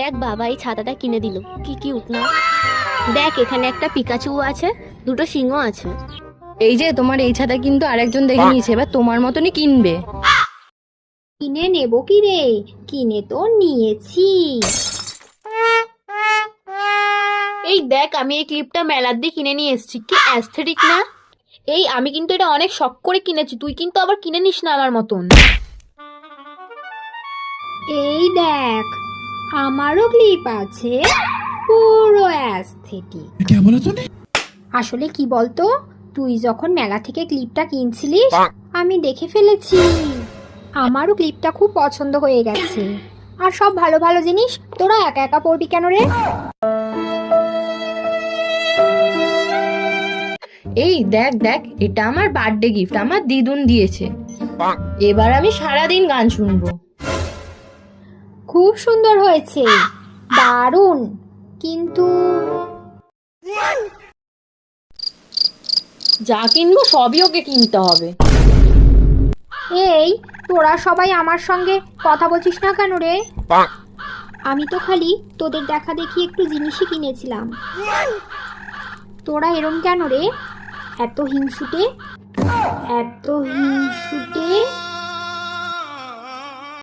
দেখ বাবা এই ছাতাটা কিনে দিল। কি কি না দেখ এখানে একটা পিকাচু আছে দুটো সিংহ আছে। এই যে তোমার এই ছাতা কিন্তু আরেকজন দেখে নিয়েছে এবার তোমার মতনই কিনবে। কিনে নেব কি রে? কিনে তো নিয়েছি। এই দেখ আমি এই ক্লিপটা মেলার দিয়ে কিনে নিয়ে এসেছি। কি অ্যাস্থেটিক না? এই আমি কিন্তু এটা অনেক শখ করে কিনেছি তুই কিন্তু আবার কিনে নিস না আমার মতন। এই দেখ আমারও ক্লিপ আছে পুরো অ্যাস্থেটিক क्या बोला तूने আসলে কি বলতো তুই যখন মেলা থেকে ক্লিপটা কিনছিলিস আমি দেখে ফেলেছি আমারও ক্লিপটা খুব পছন্দ হয়ে গেছে আর সব ভালো ভালো জিনিস তোরা একা একা পড়বি কেন রে এই দেখ দেখ এটা আমার বার্থডে গিফট আমার দিদুন দিয়েছে এবার আমি সারাদিন গান শুনবো খুব সুন্দর হয়েছে। দারুণ। কিন্তু যা কিনবো সবই ওকে কিনতে হবে। এই তোরা সবাই আমার সঙ্গে কথা বলছিস না কেন রে? আমি তো খালি তোদের দেখা দেখি একটু জিনিসই কিনেছিলাম। তোরা এরম কেন রে? এত হিংসুটে? এত হিংসুটে?